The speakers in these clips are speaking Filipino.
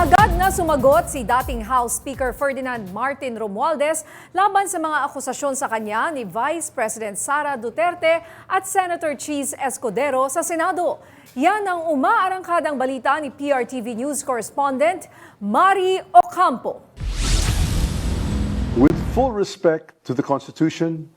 Agad na sumagot si dating House Speaker Ferdinand Martin Romualdez laban sa mga akusasyon sa kanya ni Vice President Sara Duterte at Senator Cheese Escudero sa Senado. Yan ang umaarangkadang balita ni PRTV News correspondent Mari Ocampo. With full respect to the Constitution,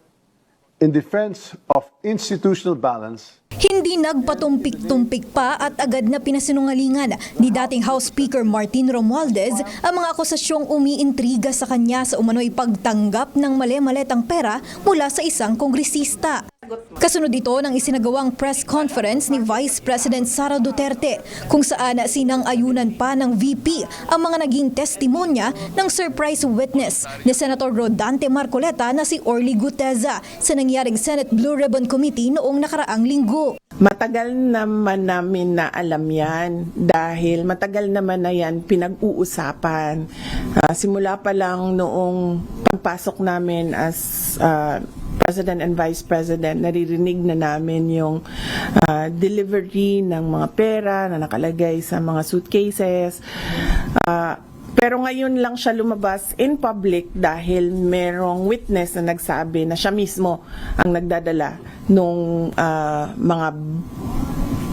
in defense of institutional balance, Hindi nagpatumpik-tumpik pa at agad na pinasinungalingan ni dating House Speaker Martin Romualdez ang mga akusasyong umiintriga sa kanya sa umano'y pagtanggap ng mali-maletang pera mula sa isang kongresista. Kasunod ito ng isinagawang press conference ni Vice President Sara Duterte kung saan sinang-ayunan pa ng VP ang mga naging testimonya ng surprise witness ni Senator Rodante Marcoleta na si Orly Guteza sa nangyaring Senate Blue Ribbon Committee noong nakaraang linggo. Matagal naman namin na alam yan dahil matagal naman na yan pinag-uusapan. Ah, simula pa lang noong pagpasok namin as ah, President and Vice President, naririnig na namin yung ah, delivery ng mga pera na nakalagay sa mga suitcases. Ah, pero ngayon lang siya lumabas in public dahil merong witness na nagsabi na siya mismo ang nagdadala nung ah, mga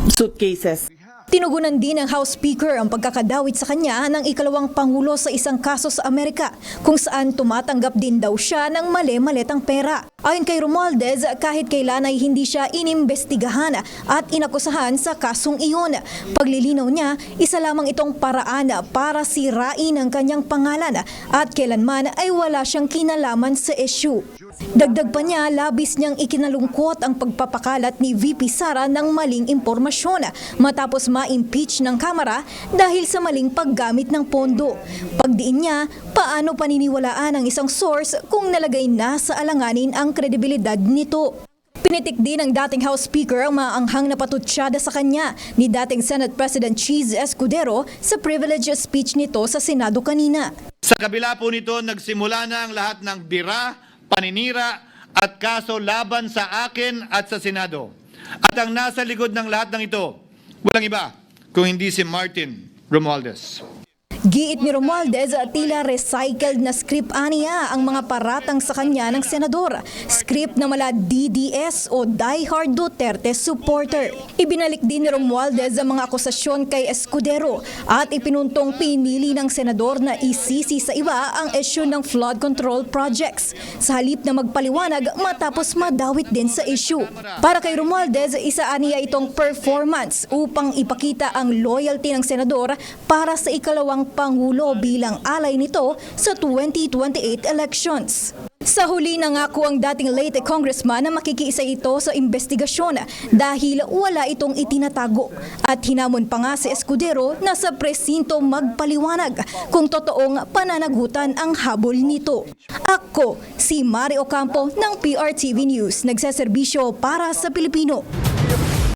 suitcases. Tinugunan din ng House Speaker ang pagkakadawit sa kanya ng ikalawang pangulo sa isang kaso sa Amerika kung saan tumatanggap din daw siya ng mali-maletang pera. Ayon kay Romualdez, kahit kailan ay hindi siya inimbestigahan at inakusahan sa kasong iyon. Paglilinaw niya, isa lamang itong paraan para sirain ang kanyang pangalan at kailanman ay wala siyang kinalaman sa issue. Dagdag pa niya, labis niyang ikinalungkot ang pagpapakalat ni VP Sara ng maling impormasyon matapos ma-impeach ng Kamara dahil sa maling paggamit ng pondo. Pagdiin niya, paano paniniwalaan ang isang source kung nalagay na sa alanganin ang kredibilidad nito? Pinitik din ng dating House Speaker ang maanghang na patutsyada sa kanya ni dating Senate President Cheese Escudero sa privilege speech nito sa Senado kanina. Sa kabila po nito, nagsimula na ang lahat ng bira, paninira at kaso laban sa akin at sa Senado. At ang nasa likod ng lahat ng ito, walang iba kung hindi si Martin Romualdez. Giit ni Romualdez, tila recycled na script aniya ang mga paratang sa kanya ng senador. Script na mala DDS o Die Hard Duterte supporter. Ibinalik din ni Romualdez ang mga akusasyon kay Escudero at ipinuntong pinili ng senador na isisi sa iba ang issue ng flood control projects. Sa halip na magpaliwanag matapos madawit din sa issue. Para kay Romualdez, isa aniya itong performance upang ipakita ang loyalty ng senador para sa ikalawang pangulo bilang alay nito sa 2028 elections. Sa huli nangako ang dating late congressman na makikiisa ito sa investigasyon dahil wala itong itinatago at hinamon pa nga si Escudero na sa presinto magpaliwanag kung totoong pananagutan ang habol nito. Ako, si Mari Ocampo ng PRTV News, nagseserbisyo para sa Pilipino.